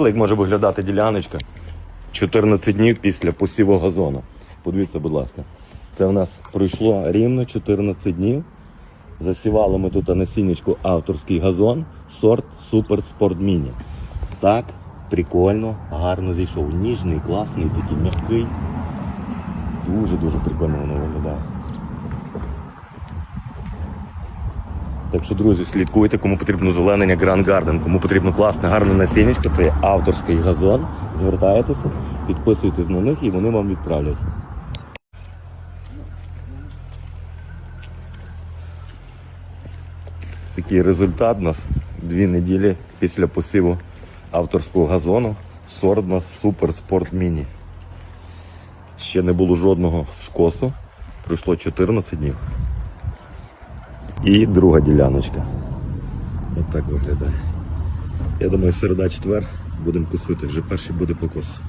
Як може виглядати діляночка 14 днів після посіву газону. Подивіться, будь ласка. Це в нас пройшло рівно 14 днів. Засівали ми тут насіннячку авторський газон, сорт Супер Спорт Міні. Так, прикольно, гарно зійшов. Ніжний, класний, такий м'який. Дуже-дуже прикольно воно виглядає. Так що, друзі, слідкуйте, кому потрібно зеленення Grand Garden, кому потрібно класне, гарне насіннячко, це авторський газон. Звертайтеся, підписуйтесь на них і вони вам відправлять. Такий результат у нас дві неділі після посіву авторського газону. Сорт у нас Супер Спорт Міні. Ще не було жодного скосу. Пройшло 14 днів. І друга діляночка. Ось так виглядає. Я думаю, середа четвер будемо косити, вже перший буде покос.